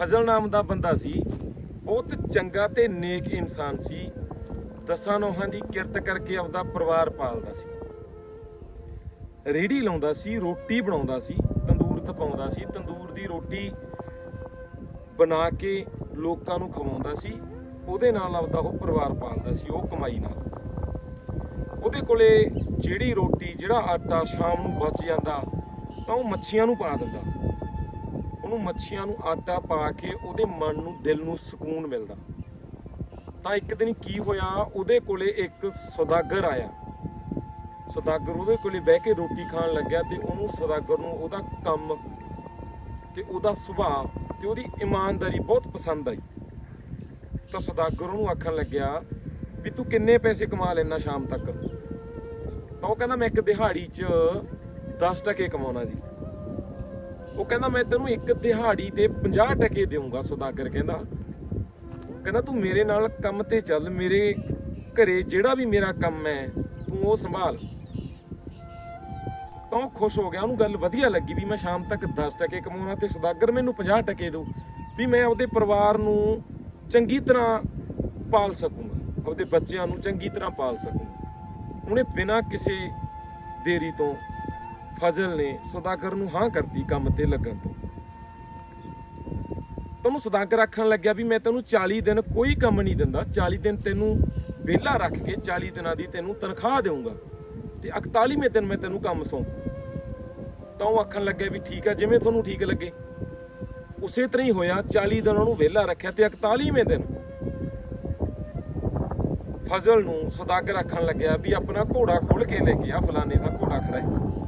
ਫਜ਼ਲ ਨਾਮ ਦਾ ਬੰਦਾ ਸੀ, ਬਹੁਤ ਚੰਗਾ ਤੇ ਨੇਕ ਇਨਸਾਨ ਸੀ। ਦਸਾਂ ਨੋਹਾਂ ਦੀ ਕਿਰਤ ਕਰਕੇ ਆਪਦਾ ਪਰਿਵਾਰ ਪਾਲਦਾ ਸੀ। ਰੇੜੀ ਲਾਉਂਦਾ ਸੀ, ਰੋਟੀ ਬਣਾਉਂਦਾ ਸੀ, ਤੰਦੂਰ ਤਪਾਉਂਦਾ ਸੀ, ਤੰਦੂਰ ਦੀ ਰੋਟੀ ਬਣਾ ਕੇ ਲੋਕਾਂ ਨੂੰ ਖਵਾਉਂਦਾ ਸੀ। ਉਹਦੇ ਨਾਲ ਆਪਦਾ ਉਹ ਪਰਿਵਾਰ ਪਾਲਦਾ ਸੀ, ਉਹ ਕਮਾਈ ਨਾਲ। ਉਹਦੇ ਕੋਲੇ ਜਿਹੜੀ ਰੋਟੀ, ਜਿਹੜਾ ਆਟਾ ਸ਼ਾਮ ਨੂੰ ਬਚ ਜਾਂਦਾ, ਤਾਂ ਉਹ ਮੱਛੀਆਂ ਨੂੰ ਪਾ ਦਿੰਦਾ। ਉਹਨੂੰ ਮੱਛੀਆਂ ਨੂੰ ਆਟਾ ਪਾ ਕੇ ਉਹਦੇ ਮਨ ਨੂੰ, ਦਿਲ ਨੂੰ ਸਕੂਨ ਮਿਲਦਾ। ਤਾਂ ਇੱਕ ਦਿਨ ਕੀ ਹੋਇਆ, ਉਹਦੇ ਕੋਲੇ ਇੱਕ ਸੌਦਾਗਰ ਆਇਆ। ਸੌਦਾਗਰ ਉਹਦੇ ਕੋਲੇ ਬਹਿ ਕੇ ਰੋਟੀ ਖਾਣ ਲੱਗਿਆ ਤੇ ਉਹਨੂੰ ਸੌਦਾਗਰ ਨੂੰ ਉਹਦਾ ਕੰਮ ਤੇ ਉਹਦਾ ਸੁਭਾਅ ਤੇ ਉਹਦੀ ਇਮਾਨਦਾਰੀ ਬਹੁਤ ਪਸੰਦ ਆਈ। ਤਾਂ ਸੌਦਾਗਰ ਉਹਨੂੰ ਆਖਣ ਲੱਗਿਆ ਵੀ ਤੂੰ ਕਿੰਨੇ ਪੈਸੇ ਕਮਾ ਲੈਣਾ ਸ਼ਾਮ ਤੱਕ? ਤਾਂ ਉਹ ਕਹਿੰਦਾ, ਮੈਂ ਇੱਕ ਦਿਹਾੜੀ 'ਚ 10 ਟਕੇ ਕਮਾਉਣਾ ਜੀ। ਉਹ ਕਹਿੰਦਾ ਮੈਂ ਤੈਨੂੰ ਇੱਕ ਦਿਹਾੜੀ ਤੇ 50 ਟਕੇ ਦੇਵਾਂਗਾ ਸੌਦਾਗਰ ਕਹਿੰਦਾ। ਕਹਿੰਦਾ ਤੂੰ ਮੇਰੇ ਨਾਲ ਕੰਮ ਤੇ ਚੱਲ, ਮੇਰੇ ਘਰੇ ਜਿਹੜਾ ਵੀ ਮੇਰਾ ਕੰਮ ਹੈ, ਤੂੰ ਉਹ ਸੰਭਾਲ। ਤਾਂ ਉਹ ਖੁਸ਼ ਹੋ ਗਿਆ, ਉਹਨੂੰ ਗੱਲ ਵਧੀਆ ਲੱਗੀ ਵੀ ਮੈਂ ਸ਼ਾਮ ਤੱਕ 10 ਟਕੇ ਕਮਾਉਣਾ ਤੇ ਸੌਦਾਗਰ ਮੈਨੂੰ 50 ਟਕੇ ਦਊ, ਵੀ ਮੈਂ ਆਪਦੇ ਪਰਿਵਾਰ ਨੂੰ ਚੰਗੀ ਤਰ੍ਹਾਂ ਪਾਲ ਸਕੂੰਗਾ, ਆਪਦੇ ਬੱਚਿਆਂ ਨੂੰ ਚੰਗੀ ਤਰ੍ਹਾਂ ਪਾਲ ਸਕੂੰਗਾ। ਉਹਨੇ ਬਿਨਾਂ ਕਿਸੇ ਦੇਰੀ ਤੋਂ ਫਜ਼ਲ ਨੇ ਸੌਦਾਗਰ ਨੂੰ ਹਾਂ ਕਰਤੀ ਕੰਮ ਤੇ ਲੱਗਣ ਤੋਂ। ਤੈਨੂੰ ਸੌਦਾਗਰ ਆਖਣ ਲੱਗਿਆ ਵੀ ਮੈਂ ਤੈਨੂੰ 40 ਦਿਨ ਕੋਈ ਕੰਮ ਨਹੀਂ ਦਿੰਦਾ 40 ਦਿਨ ਤੈਨੂੰ ਵਿਹਲਾ ਰੱਖ ਕੇ 40 ਦਿਨਾਂ ਦੀ ਤੈਨੂੰ ਤਨਖਾਹ ਦੇਵਾਂਗਾ ਤੇ 41ਵੇਂ ਦਿਨ ਮੈਂ ਤੈਨੂੰ ਕੰਮ ਸੌਂ। ਤਾਂ ਉਹ ਆਖਣ ਲੱਗਿਆ ਵੀ ਠੀਕ ਆ, ਜਿਵੇਂ ਤੁਹਾਨੂੰ ਠੀਕ ਲੱਗੇ। ਉਸੇ ਤਰ੍ਹਾਂ ਹੀ ਹੋਇਆ 40 ਦਿਨ ਉਹਨੂੰ ਵਿਹਲਾ ਰੱਖਿਆ ਤੇ 41ਵੇਂ ਦਿਨ। ਫਜ਼ਲ ਨੂੰ ਸੌਦਾਗਰ ਆਖਣ ਲੱਗਿਆ ਵੀ ਆਪਣਾ ਘੋੜਾ ਖੋਲ ਕੇ ਲੈ ਕੇ ਆ, ਫਲਾਣੇ ਦਾ ਘੋੜਾ ਖੜਾ ਹੈ।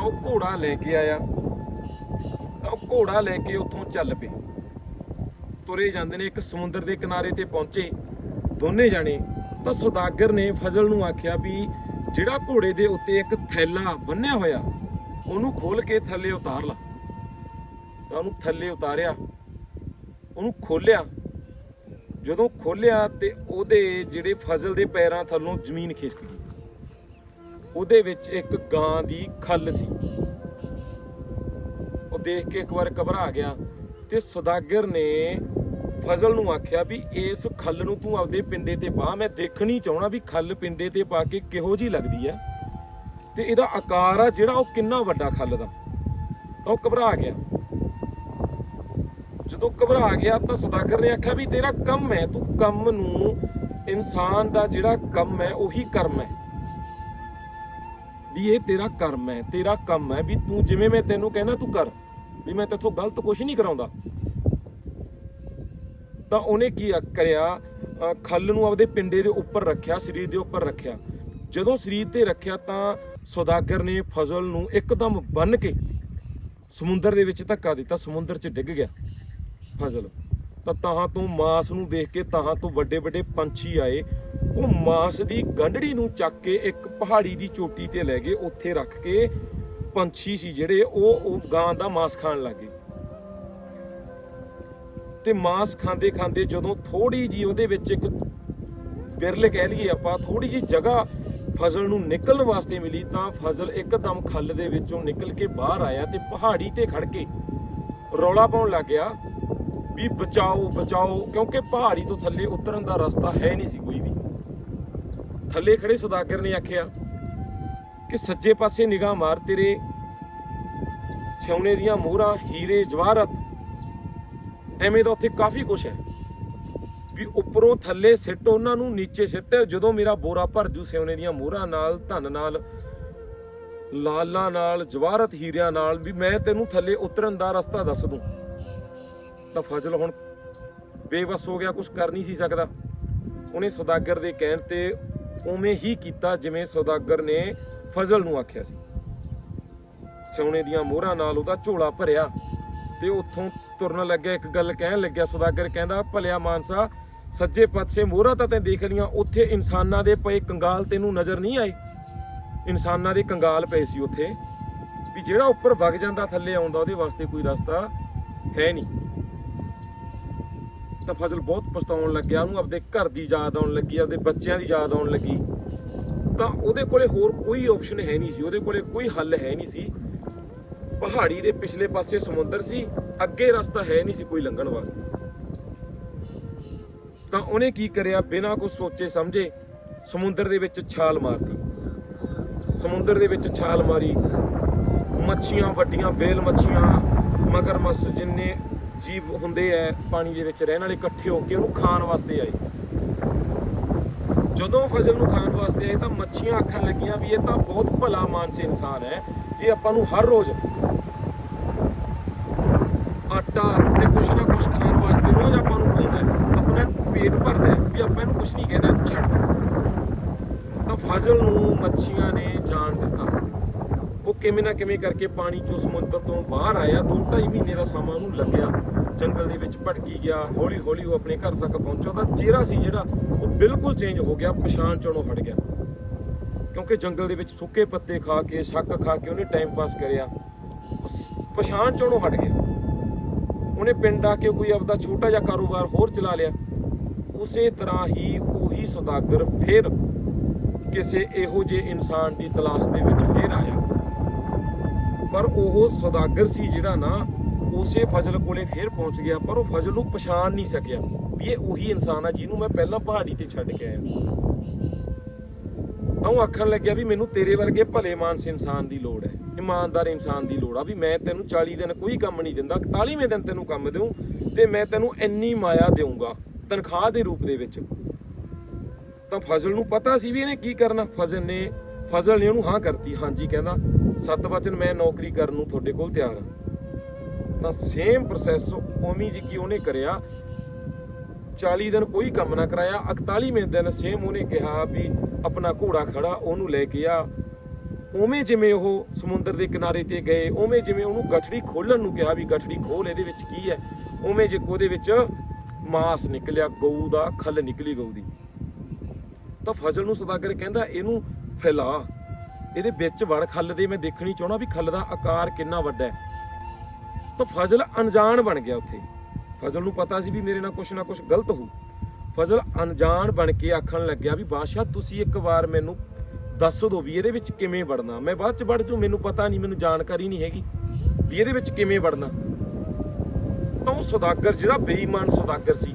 ਤਾਂ ਉਹ ਘੋੜਾ ਲੈ ਕੇ ਆਇਆ। ਤਾਂ ਉਹ ਘੋੜਾ ਲੈ ਕੇ ਉੱਥੋਂ ਚੱਲ ਪਏ। ਤੁਰੇ ਜਾਂਦੇ ਨੇ, ਇੱਕ ਸਮੁੰਦਰ ਦੇ ਕਿਨਾਰੇ ਤੇ ਪਹੁੰਚੇ ਦੋਨੇ ਜਾਣੇ। ਤਾਂ ਸੁਦਾਗਰ ਨੇ ਫਜ਼ਲ ਨੂੰ ਆਖਿਆ ਵੀ ਜਿਹੜਾ ਘੋੜੇ ਦੇ ਉੱਤੇ ਇੱਕ ਥੈਲਾ ਬੰਨਿਆ ਹੋਇਆ, ਉਹਨੂੰ ਖੋਲ ਕੇ ਥੱਲੇ ਉਤਾਰ ਲਾ। ਤਾਂ ਉਹਨੂੰ ਥੱਲੇ ਉਤਾਰਿਆ। ਉਹਨੂੰ ਖੋਲਿਆ ਜਦੋਂ ਖੋਲਿਆ ਤੇ ਉਹਦੇ ਜਿਹੜੇ ਫਜ਼ਲ ਦੇ ਪੈਰਾਂ ਥੱਲੋਂ ਜ਼ਮੀਨ ਖਿਸਕ ਗਈ। ਉਹਦੇ ਵਿੱਚ ਇੱਕ ਗਾਂ ਦੀ ਖੱਲ ਸੀ। ਉਹ ਦੇਖ ਕੇ ਇੱਕ ਵਾਰ ਘਬਰਾ ਗਿਆ ਤੇ ਸੌਦਾਗਰ ਨੇ ਫਜ਼ਲ ਨੂੰ ਆਖਿਆ ਵੀ ਇਸ ਖੱਲ ਨੂੰ ਤੂੰ ਆਪਦੇ ਪਿੰਡੇ ਤੇ ਪਾ। ਮੈਂ ਦੇਖਣੀ ਚਾਹਣਾ ਵੀ ਖੱਲ ਪਿੰਡੇ ਤੇ ਪਾ ਕੇ ਕਿਹੋ ਜੀ ਲੱਗਦੀ ਹੈ ਤੇ ਇਹਦਾ ਆਕਾਰ ਆ ਜਿਹੜਾ ਉਹ ਕਿੰਨਾ ਵੱਡਾ ਖੱਲ ਦਾ। ਤਾਂ ਉਹ ਘਬਰਾ ਗਿਆ। ਜਦੋਂ ਘਬਰਾ ਗਿਆ ਤਾਂ ਸੌਦਾਗਰ ਨੇ ਆਖਿਆ ਵੀ ਤੇਰਾ ਕੰਮ ਹੈ, ਤੂੰ ਕੰਮ ਨੂੰ ਇਨਸਾਨ ਦਾ ਜਿਹੜਾ ਕੰਮ ਹੈ, ਉਹੀ ਕਰਮ ਹੈ। ਵੀ ਇਹ ਤੇਰਾ ਕਰਮ ਹੈ, ਤੇਰਾ ਕੰਮ ਹੈ ਵੀ ਤੂੰ ਜਿਵੇਂ ਮੈਂ ਤੈਨੂੰ ਕਹਿਣਾ, ਤੂੰ ਕਰ। ਵੀ ਮੈਂ ਤੇਥੋਂ ਗਲਤ ਕੁਝ ਨਹੀਂ ਕਰਾਉਂਦਾ। ਤਾਂ ਉਹਨੇ ਕੀ ਕਰਿਆ? ਖੱਲ ਨੂੰ ਆਪਦੇ ਪਿੰਡੇ ਦੇ ਉੱਪਰ ਰੱਖਿਆ, ਸਰੀਰ ਦੇ ਉੱਪਰ ਰੱਖਿਆ। ਜਦੋਂ ਸਰੀਰ ਤੇ ਰੱਖਿਆ ਤਾਂ ਸੌਦਾਗਰ ਨੇ ਫਜ਼ਲ ਨੂੰ ਇੱਕਦਮ ਬੰਨ ਕੇ ਸਮੁੰਦਰ ਦੇ ਵਿੱਚ ਧੱਕਾ ਦਿੱਤਾ, ਸਮੁੰਦਰ 'ਚ ਡਿੱਗ ਗਿਆ ਫਜ਼ਲ। ਤਾਂ ਤਾਹਾਂ ਤੋਂ ਮਾਸ ਨੂੰ ਦੇਖ ਕੇ ਤਾਹਾਂ ਤੋਂ ਵੱਡੇ ਵੱਡੇ ਪੰਛੀ ਆਏ। ਉਹ ਮਾਸ ਦੀ ਗੰਢੜੀ ਨੂੰ ਚੱਕ ਕੇ ਇੱਕ ਪਹਾੜੀ ਦੀ ਚੋਟੀ ਤੇ ਲੈ ਗਏ। ਉੱਥੇ ਰੱਖ ਕੇ ਪੰਛੀ ਸੀ ਜਿਹੜੇ, ਉਹ ਉਹ ਗਾਂ ਦਾ ਮਾਸ ਖਾਣ ਲੱਗੇ ਤੇ ਮਾਸ ਖਾਂਦੇ ਖਾਂਦੇ ਜਦੋਂ ਥੋੜੀ ਜੀ ਉਹਦੇ ਵਿੱਚ ਇੱਕ ਬਿਰਲ ਕਹਿ ਲਈਏ ਆਪਾਂ ਥੋੜੀ ਜੀ ਜਗ੍ਹਾ ਫਜ਼ਲ ਨੂੰ ਨਿਕਲਣ ਵਾਸਤੇ ਮਿਲੀ, ਤਾਂ ਫਜ਼ਲ ਇੱਕਦਮ ਖੱਲ ਦੇ ਵਿੱਚੋਂ ਨਿਕਲ ਕੇ ਬਾਹਰ ਆਇਆ ਤੇ ਪਹਾੜੀ ਤੇ ਖੜ ਕੇ ਰੌਲਾ ਪਾਉਣ ਲੱਗ ਗਿਆ। ਵੀ ਬਚਾਓ ਬਚਾਓ, ਕਿਉਂਕਿ ਪਹਾੜੀ ਤੋਂ ਥੱਲੇ ਉਤਰਨ ਦਾ ਰਸਤਾ ਹੈ ਨਹੀਂ ਸੀ ਕੋਈ ਵੀ। ਥੱਲੇ ਖੜੇ ਸੁਦਾਗਰ ਨੇ ਆਖਿਆ ਕਿ ਸੱਜੇ ਪਾਸੇ ਨਿਗਾਹ ਮਾਰ ਤੇਰੇ ਸਿਉਣੇ ਦੀਆਂ ਮੋਹਰਾਂ, ਹੀਰੇ, ਜਵਾਹਰਤ। ਐਵੇਂ ਦਾ ਉੱਥੇ ਕਾਫੀ ਕੁਝ ਹੈ। ਵੀ ਉੱਪਰੋਂ ਥੱਲੇ ਸਿੱਟ ਉਹਨਾਂ ਨੂੰ, ਨੀਚੇ ਸਿੱਟ, ਜਦੋਂ ਮੇਰਾ ਬੋਰਾ ਭਰ ਜੂ ਸਿਉਣੇ ਦੀਆਂ ਮੋਹਰਾਂ ਨਾਲ, ਧਨ ਨਾਲ, ਲਾਲਾਂ ਨਾਲ, ਜਵਾਹਰਤ ਹੀਰਿਆਂ ਨਾਲ, ਵੀ ਮੈਂ ਤੈਨੂੰ ਥੱਲੇ ਉਤਰਨ ਦਾ ਰਸਤਾ ਦੱਸ ਦੂੰ। ਤਾਂ ਫਜ਼ਲ ਹੁਣ ਬੇਵਸ ਹੋ ਗਿਆ ਕੁਝ ਕਰ ਨਹੀਂ ਸੀ ਸਕਦਾ। ਉਹਨੇ ਸੌਦਾਗਰ ਦੇ ਕਹਿਣ ਤੇ ਉਵੇਂ ਹੀ ਕੀਤਾ ਜਿਵੇਂ ਸੌਦਾਗਰ ਨੇ ਫਜ਼ਲ ਨੂੰ ਆਖਿਆ ਸੀ। ਸੋਨੇ ਦੀਆਂ ਮੋਹਰਾਂ ਨਾਲ ਉਹਦਾ ਝੋਲਾ ਭਰਿਆ ਤੇ ਉੱਥੋਂ ਤੁਰਨ ਲੱਗਿਆ, ਇੱਕ ਗੱਲ ਕਹਿਣ ਲੱਗਿਆ ਸੌਦਾਗਰ, ਕਹਿੰਦਾ, ਭਲਿਆ ਮਾਨਸਾ, ਸੱਜੇ ਪਾਸੇ ਮੋਹਰਾਂ ਤਾਂ ਤੈਂ ਦੇਖ ਲੀਆਂ ਉੱਥੇ ਇਨਸਾਨਾਂ ਦੇ ਪਏ ਕੰਗਾਲ ਤੈਨੂੰ ਨਜ਼ਰ ਨਹੀਂ ਆਏ? ਇਨਸਾਨਾਂ ਦੇ ਕੰਗਾਲ ਪਏ ਸੀ ਉੱਥੇ, ਵੀ ਜਿਹੜਾ ਉੱਪਰ ਵਗ ਜਾਂਦਾ, ਥੱਲੇ ਆਉਂਦਾ, ਉਹਦੇ ਵਾਸਤੇ ਕੋਈ ਰਸਤਾ ਹੈ ਨਹੀਂ। ਤਾਂ ਫਜ਼ਲ ਬਹੁਤ ਪਛਤਾਉਣ ਲੱਗਿਆ ਉਹਨੂੰ ਆਪਦੇ ਘਰ ਦੀ ਯਾਦ ਆਉਣ ਲੱਗੀ, ਆਪਦੇ ਬੱਚਿਆਂ ਦੀ ਯਾਦ ਆਉਣ ਲੱਗੀ। ਤਾਂ ਉਹਦੇ ਕੋਲੇ ਹੋਰ ਕੋਈ ਆਪਸ਼ਨ ਹੈ ਨਹੀਂ ਸੀ, ਉਹਦੇ ਕੋਲੇ ਕੋਈ ਹੱਲ ਹੈ ਨਹੀਂ ਸੀ। ਪਹਾੜੀ ਦੇ ਪਿਛਲੇ ਪਾਸੇ ਸਮੁੰਦਰ ਸੀ, ਅੱਗੇ ਰਸਤਾ ਹੈ ਨਹੀਂ ਸੀ ਕੋਈ ਲੰਘਣ ਵਾਸਤੇ। ਤਾਂ ਉਹਨੇ ਕੀ ਕਰਿਆ? ਬਿਨਾਂ ਕੁਝ ਸੋਚੇ ਸਮਝੇ ਸਮੁੰਦਰ ਦੇ ਵਿੱਚ ਛਾਲ ਮਾਰਤੀ। ਸਮੁੰਦਰ ਦੇ ਵਿੱਚ ਛਾਲ ਮਾਰੀ। ਮੱਛੀਆਂ ਵੱਡੀਆਂ ਵੇਲ ਮੱਛੀਆਂ, ਮਗਰਮੱਛ ਜਿੰਨੇ ਜੀਵ ਹੁੰਦੇ ਐ, ਪਾਣੀ ਦੇ ਵਿੱਚ ਰਹਿਣ ਵਾਲੇ ਇਕੱਠੇ ਹੋ ਕੇ ਉਹਨੂੰ ਖਾਣ ਵਾਸਤੇ ਆਏ। ਜਦੋਂ ਫਜ਼ਲ ਨੂੰ ਖਾਣ ਵਾਸਤੇ ਆਏ ਤਾਂ ਮੱਛੀਆਂ ਆਖਣ ਲੱਗੀਆਂ ਵੀ ਇਹ ਤਾਂ ਬਹੁਤ ਭਲਾ ਮਾਨਸ ਇਨਸਾਨ ਹੈ ਇਹ ਆਪਾਂ ਨੂੰ ਹਰ ਰੋਜ਼ ਆਟਾ ਤੇ ਕੁਛ ਨਾ ਕੁਛ ਖਾਣ ਵਾਸਤੇ ਰੋਜ਼ ਆਪਾਂ ਨੂੰ ਪਾਉਂਦਾ ਆਪਣਾ ਪੇਟ ਭਰਦਾ ਵੀ ਆਪਾਂ ਇਹਨੂੰ ਕੁਛ ਨਹੀਂ ਕਹਿਣਾ, ਛੱਡ। ਤਾਂ ਫਜ਼ਲ ਨੂੰ ਮੱਛੀਆਂ ਨੇ ਜਾਣ ਦਿੱਤਾ। ਕਿਵੇਂ ਨਾ ਕਿਵੇਂ ਕਰਕੇ ਪਾਣੀ ਚੋਂ ਸਮੁੰਦਰ ਤੋਂ ਬਾਹਰ ਆਇਆ, ਦੋ ਢਾਈ ਮਹੀਨੇ ਦਾ ਸਮਾਂ ਉਹਨੂੰ ਲੱਗਿਆ। ਜੰਗਲ ਦੇ ਵਿੱਚ ਭਟਕੀ ਗਿਆ ਹੌਲੀ ਹੌਲੀ ਉਹ ਆਪਣੇ ਘਰ ਤੱਕ ਪਹੁੰਚਾ ਉਹਦਾ ਚਿਹਰਾ ਸੀ ਜਿਹੜਾ, ਉਹ ਬਿਲਕੁਲ ਚੇਂਜ ਹੋ ਗਿਆ, ਪਛਾਣ ਚੋਂ ਹਟ ਗਿਆ। ਕਿਉਂਕਿ ਜੰਗਲ ਦੇ ਵਿੱਚ ਸੁੱਕੇ ਪੱਤੇ ਖਾ ਕੇ, ਸ਼ੱਕ ਖਾ ਕੇ ਉਹਨੇ ਟਾਈਮ ਪਾਸ ਕਰਿਆ। ਪਛਾਣ ਚੋਂ ਹਟ ਗਿਆ। ਉਹਨੇ ਪਿੰਡ ਆ ਕੇ ਕੋਈ ਆਪਦਾ ਛੋਟਾ ਜਿਹਾ ਕਾਰੋਬਾਰ ਹੋਰ ਚਲਾ ਲਿਆ। ਉਸੇ ਤਰ੍ਹਾਂ ਹੀ ਉਹੀ ਸੌਦਾਗਰ ਫਿਰ ਕਿਸੇ ਇਹੋ ਜਿਹੇ ਇਨਸਾਨ ਦੀ ਤਲਾਸ਼ ਦੇ ਵਿੱਚ ਫਿਰ ਆਇਆ। ਪਰ ਉਹ ਸੌਦਾਗਰ ਸੀ ਜਿਹੜਾ ਨਾ ਉਸੇ ਫਜ਼ਲ ਕੋਲੇ ਫੇਰ ਪਹੁੰਚ ਗਿਆ, ਪਰ ਉਹ ਫਜ਼ਲ ਨੂੰ ਪਛਾਣ ਨਹੀਂ ਸਕਿਆ ਵੀ ਇਹ ਉਹੀ ਇਨਸਾਨ ਆ ਜਿਹਨੂੰ ਮੈਂ ਪਹਿਲਾਂ ਪਹਾੜੀ ਤੇ ਛੱਡ ਕੇ ਆਇਆ। ਉਹ ਆਖਣ ਲੱਗਿਆ ਵੀ ਮੈਨੂੰ ਤੇਰੇ ਵਰਗੇ ਭਲੇ ਮਾਨਸ ਇਨਸਾਨ ਦੀ ਲੋੜ ਹੈ, ਇਮਾਨਦਾਰ ਇਨਸਾਨ ਦੀ ਲੋੜ ਆ ਵੀ ਮੈਂ ਤੈਨੂੰ 40 ਦਿਨ ਕੋਈ ਕੰਮ ਨਹੀਂ ਦਿੰਦਾ 41ਵੇਂ ਦਿਨ ਤੈਨੂੰ ਕੰਮ ਦੇਉਂ ਤੇ ਮੈਂ ਤੈਨੂੰ ਇੰਨੀ ਮਾਇਆ ਦੇਊਂਗਾ ਤਨਖਾਹ ਦੇ ਰੂਪ ਦੇ ਵਿੱਚ। ਤਾਂ ਫਜ਼ਲ ਨੂੰ ਪਤਾ ਸੀ ਵੀ ਇਹਨੇ ਕੀ ਕਰਨਾ, ਫਜ਼ਲ ਨੇ ਫਜ਼ਲ ਨੇ ਉਹਨੂੰ ਹਾਂ ਕਰਤੀ, ਹਾਂਜੀ ਕਹਿੰਦਾ ਸਤ ਵਚਨ ਮੈਂ ਨੌਕਰੀ ਕਰਨ ਨੂੰ ਤੁਹਾਡੇ ਕੋਲ ਤਿਆਰ ਹਾਂ। ਤਾਂ ਸੇਮ ਪ੍ਰੋਸੈਸ ਉਮੀ ਜੀ ਕੀ ਉਹਨੇ ਕਰਿਆ। 40 ਦਿਨ ਕੋਈ ਕੰਮ ਨਾ ਕਰਾਇਆ 41ਵੇਂ ਦਿਨ ਸੇਮ ਉਹਨੇ ਕਿਹਾ ਵੀ ਆਪਣਾ ਘੋੜਾ ਖੜਾ, ਉਹਨੂੰ ਲੈ ਕੇ ਆ। ਉਵੇਂ ਜਿਵੇਂ ਉਹ ਸਮੁੰਦਰ ਦੇ ਕਿਨਾਰੇ ਤੇ ਗਏ, ਉਵੇਂ ਜਿਵੇਂ ਉਹਨੂੰ ਗਠੜੀ ਖੋਲਣ ਨੂੰ ਕਿਹਾ ਵੀ ਗਠੜੀ ਖੋਲ, ਇਹਦੇ ਵਿੱਚ ਕੀ ਹੈ? ਉਵੇਂ ਜੇ ਉਹਦੇ ਵਿੱਚ ਮਾਸ ਨਿਕਲਿਆ, ਗਊ ਦਾ ਖੱਲ ਨਿਕਲੀ ਗਊ ਦੀ। ਤਾਂ ਫਜ਼ਲ ਨੂੰ ਸੌਦਾਗਰ ਕਹਿੰਦਾ, ਇਹਨੂੰ ਫੈਲਾ। ਇਹਦੇ ਵਿੱਚ ਵੜ ਖੱਲ ਦੇ ਮੈਂ ਦੇਖਣੀ ਚਾਹਣਾ ਵੀ ਖੱਲ ਦਾ ਆਕਾਰ ਕਿੰਨਾ ਵੱਡਾ ਹੈ। ਤਾਂ ਫਜ਼ਲ ਅਣਜਾਣ ਬਣ ਗਿਆ ਉੱਥੇ। ਫਜ਼ਲ ਨੂੰ ਪਤਾ ਸੀ ਵੀ ਮੇਰੇ ਨਾਲ ਕੁਛ ਨਾ ਕੁਛ ਗਲਤ ਹੋ ਫਜ਼ਲ ਅਣਜਾਣ ਬਣ ਕੇ ਆਖਣ ਲੱਗਿਆ ਵੀ ਬਾਦਸ਼ਾਹ, ਤੁਸੀਂ ਇੱਕ ਵਾਰ ਮੈਨੂੰ ਦੱਸ ਦਿਓ ਵੀ ਇਹਦੇ ਵਿੱਚ ਕਿਵੇਂ ਵੜਨਾ। ਮੈਂ ਬਾਅਦ ਚ ਵੜ ਜੂ, ਮੈਨੂੰ ਪਤਾ ਨਹੀਂ, ਮੈਨੂੰ ਜਾਣਕਾਰੀ ਨਹੀਂ ਹੈਗੀ ਵੀ ਇਹਦੇ ਵਿੱਚ ਕਿਵੇਂ ਵੜਨਾ। ਤਾਂ ਉਹ ਸੌਦਾਗਰ, ਜਿਹੜਾ ਬੇਈਮਾਨ ਸੌਦਾਗਰ ਸੀ,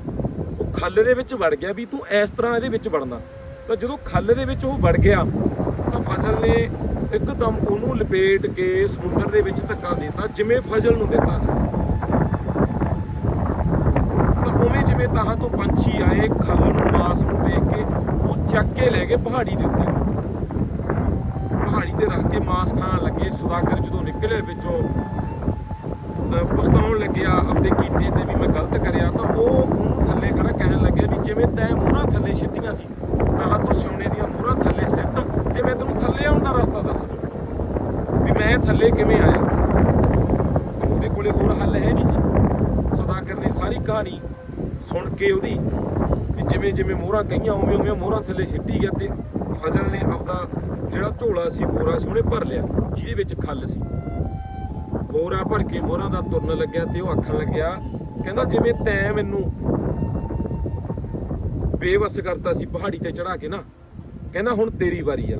ਉਹ ਖੱਲ ਦੇ ਵਿੱਚ ਵੜ ਗਿਆ ਵੀ ਤੂੰ ਇਸ ਤਰ੍ਹਾਂ ਇਹਦੇ ਵਿੱਚ ਵੜਨਾ। ਤਾਂ ਜਦੋਂ ਖੱਲ ਦੇ ਵਿੱਚ ਉਹ ਵੜ ਗਿਆ ਫਜ਼ਲ ਨੇ ਇੱਕਦਮ ਉਹਨੂੰ ਲਪੇਟ ਕੇ ਸਮੁੰਦਰ ਦੇ ਵਿੱਚ ਧੱਕਾ ਦਿੱਤਾ, ਜਿਵੇਂ ਫਜ਼ਲ ਨੂੰ ਦਿੱਤਾ ਸੀ। ਤਾਂ ਉਵੇਂ ਜਿਵੇਂ ਤਾਹਾਂ ਤੋਂ ਪੰਛੀ ਆਏ, ਖੱਲ ਨੂੰ ਮਾਸ ਨੂੰ ਦੇਖ ਕੇ ਉਹ ਚੱਕ ਕੇ ਲੈ ਗਏ ਪਹਾੜੀ ਦੇ ਉੱਤੇ। ਪਹਾੜੀ ਤੇ ਰੱਖ ਕੇ ਮਾਸ ਖਾਣ ਲੱਗੇ, ਸੁਦਾਗਰ ਜਦੋਂ ਨਿਕਲੇ ਵਿੱਚੋਂ ਪਛਤਾਉਣ ਲੱਗਿਆ ਆਪਣੇ ਕੀਤੇ ਤੇ ਵੀ ਮੈਂ ਗਲਤ ਕਰਿਆ, ਤਾਂ ਉਹ ਉਹਨੂੰ ਥੱਲੇ ਖੜਾ ਕਹਿਣ ਲੱਗਿਆ ਵੀ ਜਿਵੇਂ ਤੈਂ ਮੂੰਹਾਂ ਥੱਲੇ ਛਿੱਟੀਆਂ ਸੀ ਤਾਂ ਤੋਂ ਸਿਉਣੇ ਦੀਆਂ ਮੋਹਰਾਂ ਥੱਲੇ ਸਿੱਟ ਤੇ ਮੈਂ ਤੈਨੂੰ ਥੱਲੇ ਰਸਤਾ ਦੱਸ ਦੂੰ ਵੀ ਮੈਂ ਥੱਲੇ ਕਿਵੇਂ ਆਇਆ? ਉਹਦੇ ਕੋਲੇ ਹੋਰ ਹੱਲ ਹੈ ਨਹੀਂ ਸੀ। ਸੁਦਾਗਰ ਨੇ ਸਾਰੀ ਕਹਾਣੀ ਸੁਣ ਕੇ ਉਹਦੀ ਵੀ ਜਿਵੇਂ ਜਿਵੇਂ ਮੋਹਰਾਂ ਕਹੀਆਂ ਉਵੇਂ ਉਵੇਂ ਮੋਹਰਾਂ ਥੱਲੇ ਛਿੱਟੀ ਗਿਆ ਤੇ ਫਜ਼ਲ ਨੇ ਆਪਦਾ ਜਿਹੜਾ ਝੋਲਾ ਸੀ, ਬੋਰਾ ਸੀ, ਉਹਨੇ ਭਰ ਲਿਆ, ਜਿਹਦੇ ਵਿੱਚ ਖੱਲ ਸੀ। ਬੋਰਾ ਭਰ ਕੇ ਮੋਹਰਾਂ ਦਾ ਤੁਰਨ ਲੱਗਿਆ ਤੇ ਉਹ ਆਖਣ ਲੱਗਿਆ, ਕਹਿੰਦਾ ਜਿਵੇਂ ਤੈਂ ਮੈਨੂੰ ਬੇਵਸ ਕਰਤਾ ਸੀ ਪਹਾੜੀ ਤੇ ਚੜਾ ਕੇ ਨਾ, ਕਹਿੰਦਾ ਹੁਣ ਤੇਰੀ ਵਾਰੀ ਆ।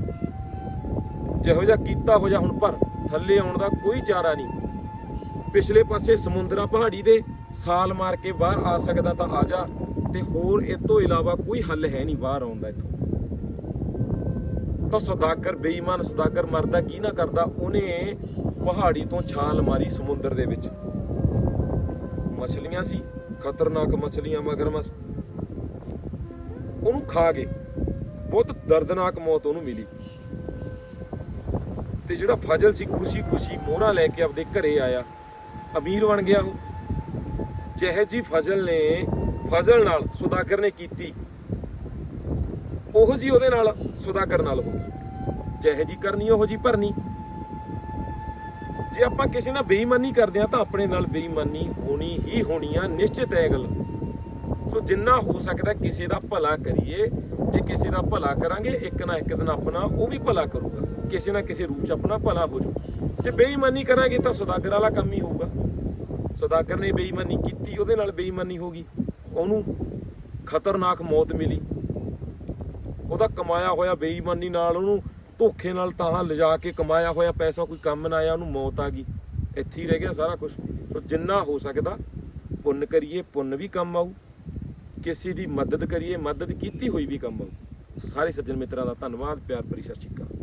ਜਿਹੋ ਜਿਹਾ ਕੀਤਾ ਹੋ ਜਾ ਹੁਣ ਪਰ ਥੱਲੇ ਆਉਣ ਦਾ ਕੋਈ ਚਾਰਾ ਨਹੀਂ। ਪਿਛਲੇ ਪਾਸੇ ਸਮੁੰਦਰਾ ਪਹਾੜੀ ਦੇ ਸਾਲ ਮਾਰ ਕੇ ਬਾਹਰ ਆ ਸਕਦਾ ਤਾਂ ਆ ਜਾ, ਤੇ ਹੋਰ ਇਸ ਤੋਂ ਇਲਾਵਾ ਕੋਈ ਹੱਲ ਹੈ ਨਹੀਂ ਬਾਹਰ ਆਉਣ ਦਾ ਇੱਥੋਂ। ਤਾਂ ਸੌਦਾਗਰ, ਬੇਈਮਾਨ ਸੌਦਾਗਰ ਮਰਦਾ ਕੀ ਨਾ ਕਰਦਾ, ਉਹਨੇ ਪਹਾੜੀ ਤੋਂ ਛਾਲ ਮਾਰੀ ਸਮੁੰਦਰ ਦੇ ਵਿੱਚ। ਮਛਲੀਆਂ ਸੀ, ਖਤਰਨਾਕ ਮਛਲੀਆਂ ਮਗਰਮੱਛ ਉਹਨੂੰ ਖਾ ਗਏ। ਬਹੁਤ ਦਰਦਨਾਕ ਮੌਤ ਉਹਨੂੰ ਮਿਲੀ। ਤੇ ਜਿਹੜਾ ਫਜ਼ਲ ਸੀ ਖੁਸ਼ੀ ਖੁਸ਼ੀ ਮੋਹਰਾ ਲੈ ਕੇ ਆਪਦੇ ਘਰੇ ਆਇਆ। ਅਮੀਰ ਬਣ ਗਿਆ ਉਹ। ਜਿਹੇ ਜੀ ਫਜ਼ਲ ਨੇ ਫਜ਼ਲ ਨਾਲ ਸੁਦਾਗਰ ਨੇ ਕੀਤੀ। ਉਹੋ ਜੀ ਉਹਦੇ ਨਾਲ ਸੁਦਾਗਰ ਨਾਲ ਹੋ ਗਈ। ਜਿਹੇ ਜੀ ਕਰਨੀ, ਉਹੋ ਜੀ ਭਰਨੀ। ਜੇ ਆਪਾਂ ਕਿਸੇ ਨਾਲ ਬੇਈਮਾਨੀ ਕਰਦੇ ਆ ਤਾਂ ਆਪਣੇ ਨਾਲ ਬੇਈਮਾਨੀ ਹੋਣੀ ਹੀ ਹੋਣੀ ਆ, ਨਿਸ਼ਚਿਤ ਹੈ ਇਹ ਗੱਲ। ਸੋ ਜਿੰਨਾ ਹੋ ਸਕਦਾ ਕਿਸੇ ਦਾ ਭਲਾ ਕਰੀਏ, ਜੇ ਕਿਸੇ ਦਾ ਭਲਾ ਕਰਾਂਗੇ, ਇੱਕ ਨਾ ਇੱਕ ਦਿਨ ਆਪਣਾ ਉਹ ਵੀ ਭਲਾ ਕਰੂਗਾ। ਕਿਸੇ ਨਾ ਕਿਸੇ ਰੂਪ ਚ ਆਪਣਾ ਭਲਾ ਹੋ ਜਾਊ। ਜੇ ਬੇਈਮਾਨੀ ਕਰਾਂਗੇ ਤਾਂ ਸੌਦਾਗਰ ਵਾਲਾ ਕੰਮ ਹੀ ਹੋਊਗਾ। ਸੌਦਾਗਰ ਨੇ ਬੇਈਮਾਨੀ ਕੀਤੀ, ਉਹਦੇ ਨਾਲ ਬੇਈਮਾਨੀ ਹੋ ਗਈ। ਉਹਨੂੰ ਖਤਰਨਾਕ ਮੌਤ ਮਿਲੀ। ਉਹਦਾ ਕਮਾਇਆ ਹੋਇਆ ਬੇਈਮਾਨੀ ਨਾਲ ਉਹਨੂੰ ਧੋਖੇ ਨਾਲ ਤਾਂ ਲਿਜਾ ਕੇ ਕਮਾਇਆ ਹੋਇਆ ਪੈਸਾ ਕੋਈ ਕੰਮ ਨਾ ਆਇਆ, ਉਹਨੂੰ ਮੌਤ ਆ ਗਈ। ਇੱਥੇ ਹੀ ਰਹਿ ਗਿਆ ਸਾਰਾ ਕੁਝ ਸੋ ਜਿੰਨਾ ਹੋ ਸਕਦਾ, ਪੁੰਨ ਕਰੀਏ, ਪੁੰਨ ਵੀ ਕੰਮ ਆਊ। ਕਿਸੇ ਦੀ ਮਦਦ ਕਰੀਏ, ਮਦਦ ਕੀਤੀ ਹੋਈ ਵੀ ਕੰਮ। ਆਊ ਸੋ ਸਾਰੇ ਸੱਜਣ ਮਿੱਤਰਾਂ ਦਾ ਧੰਨਵਾਦ, ਪਿਆਰ ਭਰੀ ਸਤਿ ਸ਼੍ਰੀ ਅਕਾਲ।